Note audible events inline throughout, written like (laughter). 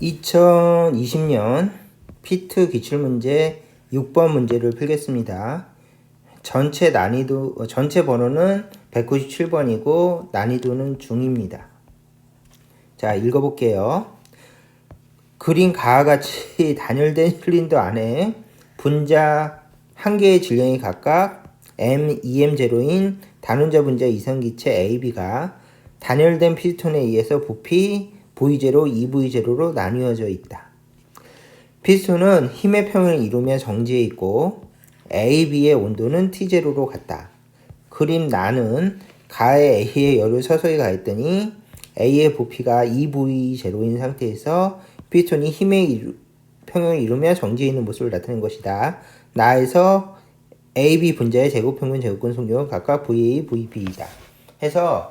2020년 피트 기출문제 6번 문제를 풀겠습니다. 전체 난이도, 어, 전체 번호는 197번이고 난이도는 중입니다. 자, 읽어볼게요. 그린 가와 같이 (laughs) 단열된 실린더 안에 분자 한 개의 질량이 각각 M, EM0인 단원자 분자 이성 기체 AB가 단열된 피스톤에 의해서 부피 V0, EV0로 나뉘어져 있다. 피스톤은 힘의 평을 이루며 정지해 있고 AB의 온도는 T0로 같다. 그림 나는 가에 A의 열을 서서히 가했더니 A의 부피가 EV0인 상태에서 피스톤이 힘의 이루, 평형을 이루며 정지해 있는 모습을 나타낸 것이다. 나에서 AB 분자의 제곱평면 제곱근 속력은 각각 VA, VB이다. 해서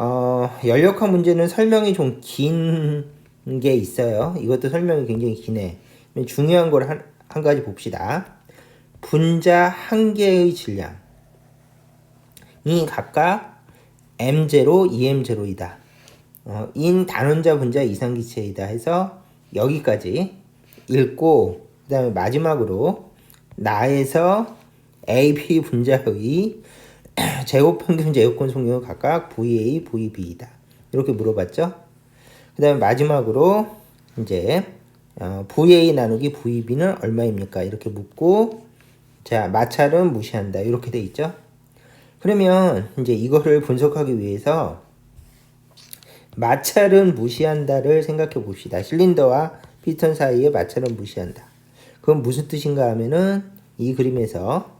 어, 연력학 문제는 설명이 좀 긴 게 있어요. 이것도 설명이 굉장히 기네. 중요한 걸 한, 한 가지 봅시다. 분자 한 개의 질량이 각각 M0, EM0이다. 어, 인 단원자 분자 이상 기체이다 해서 여기까지 읽고 그 다음에 마지막으로 나에서 AB 분자의 (clears throat) 제곱 평균 제곱권 속력은 각각 VA, VB이다. 이렇게 물어봤죠? 그 다음에 마지막으로 이제 어, VA 나누기 VB는 얼마입니까? 이렇게 묻고 자 마찰은 무시한다. 이렇게 돼 있죠? 그러면 이제 이거를 분석하기 위해서 마찰은 무시한다를 생각해 봅시다. 실린더와 피스톤 사이의 마찰은 무시한다. 그건 무슨 뜻인가 하면은 이 그림에서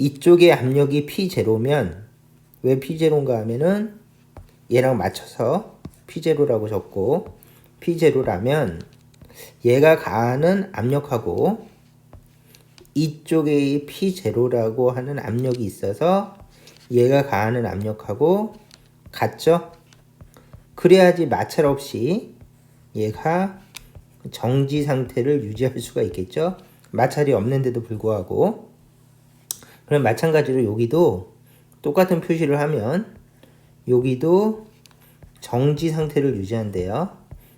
이쪽의 압력이 P0면 왜 P0인가 하면은 얘랑 맞춰서 P0라고 적고 P0라면 얘가 가하는 압력하고 이쪽에 P0라고 하는 압력이 있어서 얘가 가하는 압력하고 같죠? 그래야지 마찰 없이 얘가 정지 상태를 유지할 수가 있겠죠? 마찰이 없는데도 불구하고 그럼 마찬가지로 여기도 똑같은 표시를 하면 여기도 정지 상태를 유지한대요.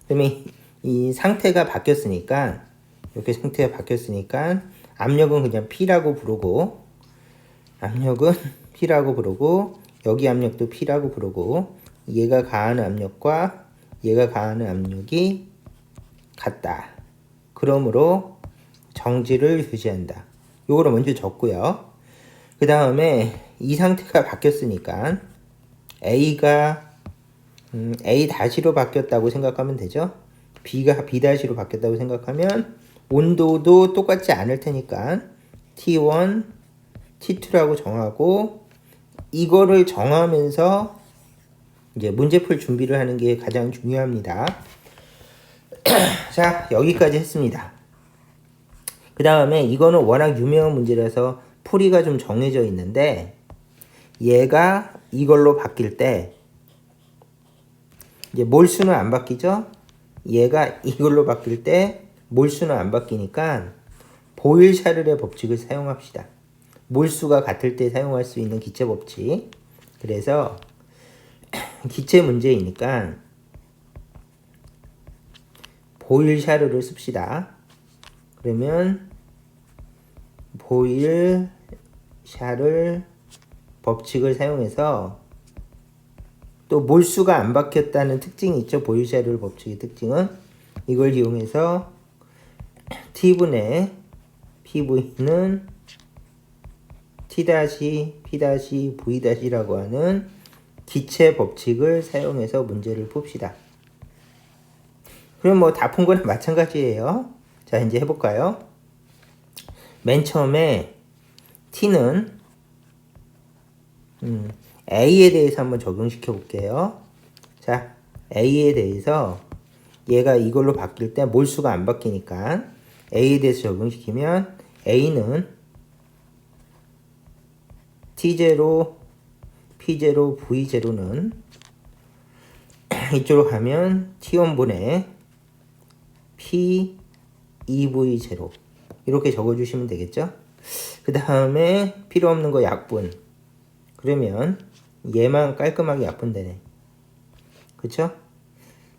그러면 이 상태가 바뀌었으니까 이렇게 상태가 바뀌었으니까 압력은 그냥 P라고 부르고 압력은 (laughs) P라고 부르고 여기 압력도 P라고 부르고 얘가 가하는 압력과 얘가 가하는 압력이 같다. 그러므로 정지를 유지한다. 요거를 먼저 적고요. 그 다음에 이 상태가 바뀌었으니까 A가 음, A 다시로 바뀌었다고 생각하면 되죠. B가 B 다시로 바뀌었다고 생각하면 온도도 똑같지 않을 테니까 T1, T2라고 정하고 이거를 정하면서 이제 문제 풀 준비를 하는 게 가장 중요합니다. (clears throat) 자, 여기까지 했습니다. 그 다음에 이거는 워낙 유명한 문제라서 풀이가 좀 정해져 있는데 얘가 이걸로 바뀔 때 이제 몰수는 안 바뀌죠? 얘가 이걸로 바뀔 때 몰수는 안 바뀌니까 보일 샤를의 법칙을 사용합시다. 몰수가 같을 때 사용할 수 있는 기체 법칙. 그래서 (clears throat) 기체 문제이니까 보일 샤르를 씁시다. 그러면 보일 샤를 법칙을 사용해서 또 몰수가 안 바뀌었다는 특징이 있죠. 보일 샤를 법칙의 특징은 이걸 이용해서 T분의 PV는 T-P-V-라고 하는 기체 법칙을 사용해서 문제를 풉시다. 그럼 뭐 다 푼 거는 마찬가지예요. 자, 이제 해볼까요? 맨 처음에 t는 음, a에 대해서 한번 적용시켜 볼게요. 자, a에 대해서 얘가 이걸로 바뀔 때 몰수가 안 바뀌니까 a에 대해서 적용시키면 a는 t0, p0, v0는 이쪽으로 가면 t1분의 p 2v0 이렇게 적어주시면 되겠죠? 그 다음에 필요 없는 거 약분. 그러면 얘만 깔끔하게 약분되네. 그쵸?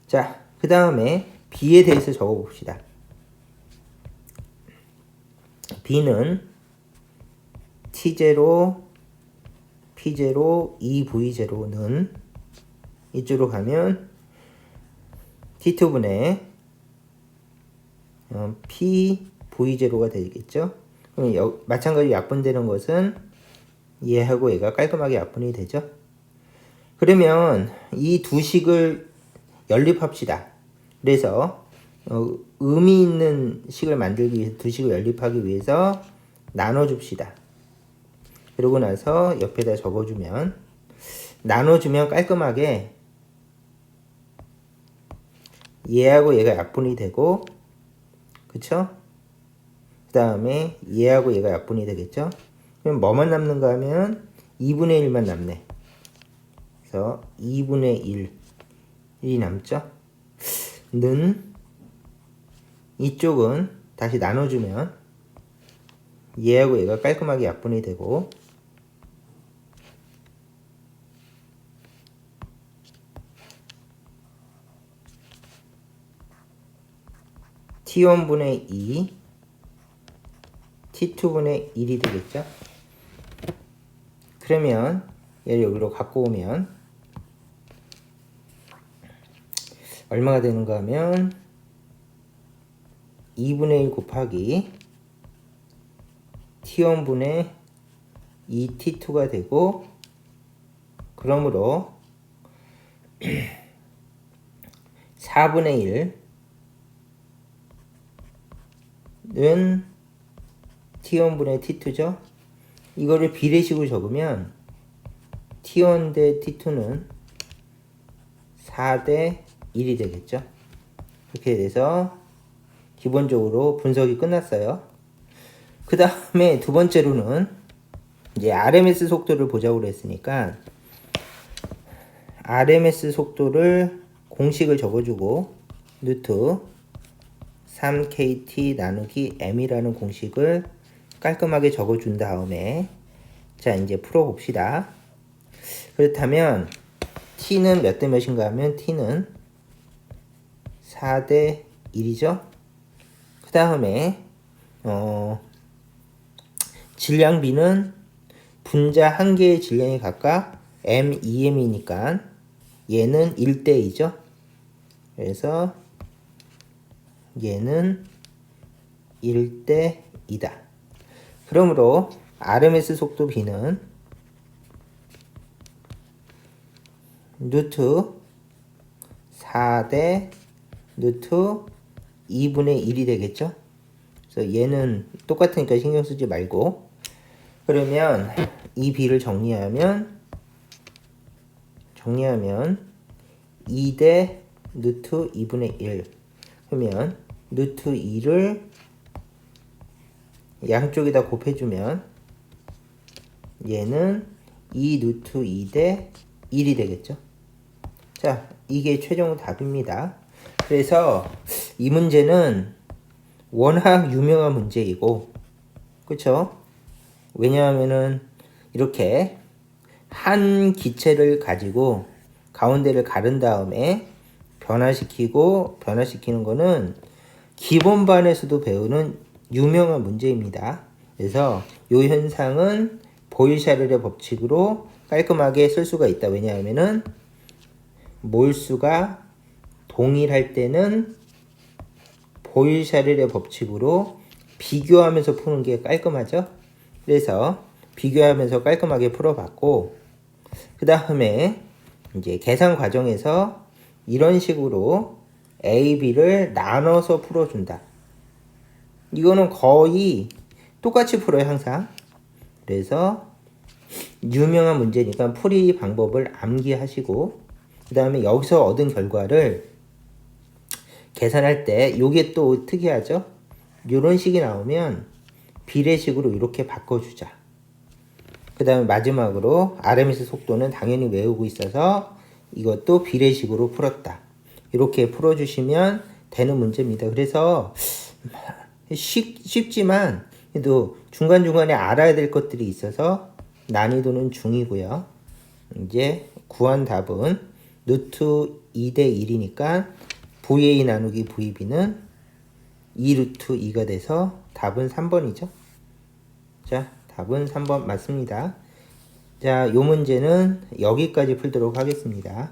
자, 그 다음에 B에 대해서 적어 봅시다. B는 T0, P0, 2V0는 이쪽으로 가면 T2분의 어, P V0가 되겠죠. 여, 마찬가지로 약분되는 것은 얘하고 얘가 깔끔하게 약분이 되죠. 그러면 이 두 식을 연립합시다. 그래서 어, 의미 있는 식을 만들기 위해서 두 식을 연립하기 위해서 나눠줍시다. 그러고 나서 옆에다 적어주면 나눠주면 깔끔하게 얘하고 얘가 약분이 되고 그쵸? 그 다음에 얘하고 얘가 약분이 되겠죠? 그럼 뭐만 남는가 하면 2분의 1만 남네. 그래서 2분의 1, 1이 남죠? 는 이쪽은 다시 나눠주면 얘하고 얘가 깔끔하게 약분이 되고 T1분의 2 T2분의 1이 되겠죠? 그러면 얘를 여기로 갖고 오면 얼마가 되는가 하면 2분의 1 곱하기 T1분의 2T2가 되고 그러므로 (clears throat) 4분의 1은 T1분의 T2죠. 이거를 비례식으로 적으면 T1 대 T2는 4 대 1이 되겠죠. 이렇게 돼서 기본적으로 분석이 끝났어요. 그 다음에 두 번째로는 이제 RMS 속도를 보자고 그랬으니까 RMS 속도를 공식을 적어주고 루트 3KT 나누기 M이라는 공식을 깔끔하게 적어준 다음에 자 이제 풀어봅시다. 그렇다면 T는 몇 대 몇인가 하면 T는 4 대 1이죠. 그 다음에 어, 질량비는 분자 한 개의 질량이 각각 M, EM이니까 얘는 1대2죠. 그래서 얘는 1대 2다. 그러므로 RMS 속도 B는 루트 4대 루트 2분의 1이 되겠죠? 그래서 얘는 똑같으니까 신경 쓰지 말고 그러면 이 B를 정리하면 정리하면 2대 루트 2분의 1 그러면 루트 2를 양쪽에다 곱해주면 얘는 2 루트 2대 1이 되겠죠. 자, 이게 최종 답입니다. 그래서 이 문제는 워낙 유명한 문제이고, 그쵸? 왜냐하면은 이렇게 한 기체를 가지고 가운데를 가른 다음에 변화시키고 변화시키는 거는 기본반에서도 배우는 유명한 문제입니다. 그래서 이 현상은 보일샤르의 법칙으로 깔끔하게 쓸 수가 있다. 왜냐하면은 몰수가 동일할 때는 보일샤르의 법칙으로 비교하면서 푸는 게 깔끔하죠. 그래서 비교하면서 깔끔하게 풀어봤고 그 다음에 이제 계산 과정에서 이런 식으로 A, B를 나눠서 풀어준다. 이거는 거의 똑같이 풀어요, 항상. 그래서 유명한 문제니까 풀이 방법을 암기하시고 그 다음에 여기서 얻은 결과를 계산할 때 요게 또 특이하죠? 이런 식이 나오면 비례식으로 이렇게 바꿔주자. 그 다음에 마지막으로 RMS 속도는 당연히 외우고 있어서 이것도 비례식으로 풀었다. 이렇게 풀어주시면 되는 문제입니다. 그래서 쉽, 쉽지만 또 중간중간에 알아야 될 것들이 있어서 난이도는 중이고요. 이제 구한 답은 루트 2대 1이니까 VA 나누기 VB는 2 루트 2가 돼서 답은 3번이죠. 자, 답은 3번 맞습니다. 자, 요 문제는 여기까지 풀도록 하겠습니다.